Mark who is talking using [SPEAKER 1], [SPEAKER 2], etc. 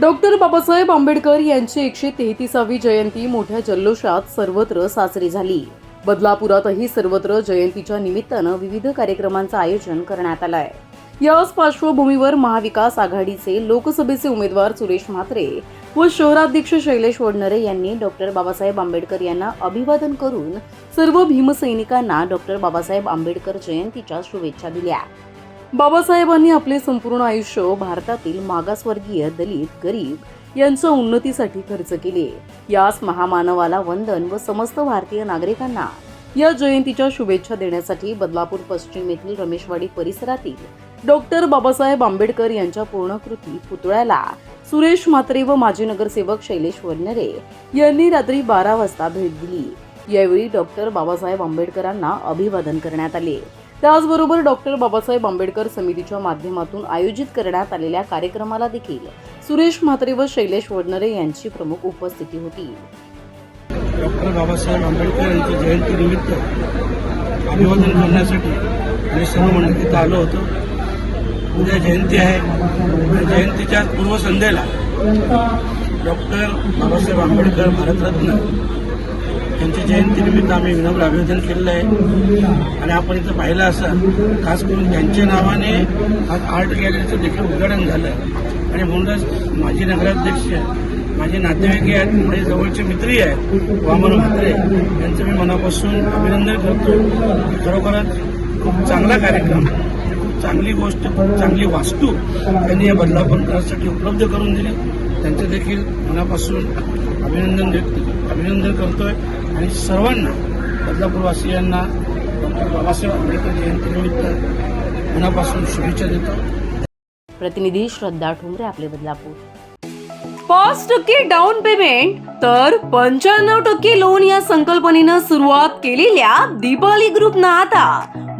[SPEAKER 1] Doctor Babasaheb Ambedkar यांची एकशे तेहतीसावी जयंती मोठ्या जल्लोषात सर्वत्र साजरी झाली. बदलापुरातही सर्वत्र जयंतीच्या निमित्तानं विविध कार्यक्रमांचं आयोजन करण्यात आलं आहे याच पार्श्वभूमीवर महाविकास आघाडीचे लोकसभेचे उमेदवार सुरेश म्हात्रे व शहराध्यक्ष शैलेश वडनरे यांनी डॉक्टर बाबासाहेब आंबेडकर यांना अभिवादन करून सर्व भीमसैनिकांना डॉक्टर बाबासाहेब आंबेडकर जयंतीच्या शुभेच्छा दिल्या. बाबासाहेबांनी आपले संपूर्ण आयुष्य भारतातील मागासवर्गीय दलित गरीब यांच्या उन्नतीसाठी खर्च केले. याच महामानवाला वंदन व समस्त भारतीय नागरिकांना या जयंतीच्या शुभेच्छा देण्यासाठी बदलापूर पश्चिम येथील रमेशवाडी परिसरातील डॉक्टर बाबासाहेब आंबेडकर यांच्या पूर्णकृती पुतळ्याला सुरेश म्हात्रे व माजी नगरसेवक शैलेश वडनेरे यांनी रात्री बारा वाजता भेट दिली. यावेळी डॉक्टर बाबासाहेब आंबेडकरांना अभिवादन करण्यात आले. त्याचबरोबर डॉक्टर बाबासाहेब आंबेडकर समितीच्या माध्यमातून आयोजित करण्यात आलेल्या कार्यक्रमाला देखील सुरेश म्हात्रे व शैलेश वडनरे यांची प्रमुख उपस्थिती होती.
[SPEAKER 2] डॉक्टर बाबासाहेब आंबेडकर यांच्या जयंतीनिमित्त अभिवादन करण्यासाठी आम्ही सर्व मंडळ तिथं आलो होतो. उद्या जयंती आहे. जयंतीच्या पूर्वसंध्येला डॉक्टर बाबासाहेब आंबेडकर भारतरत्न त्यांच्या जयंतीनिमित्त आम्ही विनम्र अभिवादन केलेलं आहे. आणि आपण इथं पाहिलं असं खास करून त्यांच्या नावाने आज आर्ट गॅलरीचं देखील उद्घाटन झालं. आणि म्हणूनच माजी नगराध्यक्ष माझे नातेवाईक आहेत माझे जवळचे मित्रही आहेत वामन म्हात्रे यांचं मी मनापासून अभिनंदन करतो. खरोखरच खूप चांगला कार्यक्रम. चांगली गोष्ट चांगली वास्तू त्यांनी या बदलापूरकरांसाठी उपलब्ध करून दिली. त्यांचं देखील मनापासून अभिनंदन व्यक्त अभिनंदन करतोय. आणि सर्वांना बदलापूरवासियांना डॉक्टर बाबासाहेब आंबेडकर जयंतीनिमित्त मनापासून शुभेच्छा देतो.
[SPEAKER 1] प्रतिनिधी श्रद्धा ठुमरे आपले बदलापूर. पाच टक्के डाऊन पेमेंट तर पंच्याण्णव टक्के लोन या संकल्पनेनं सुरुवात केलेल्या दीपाली ग्रुपनं आता.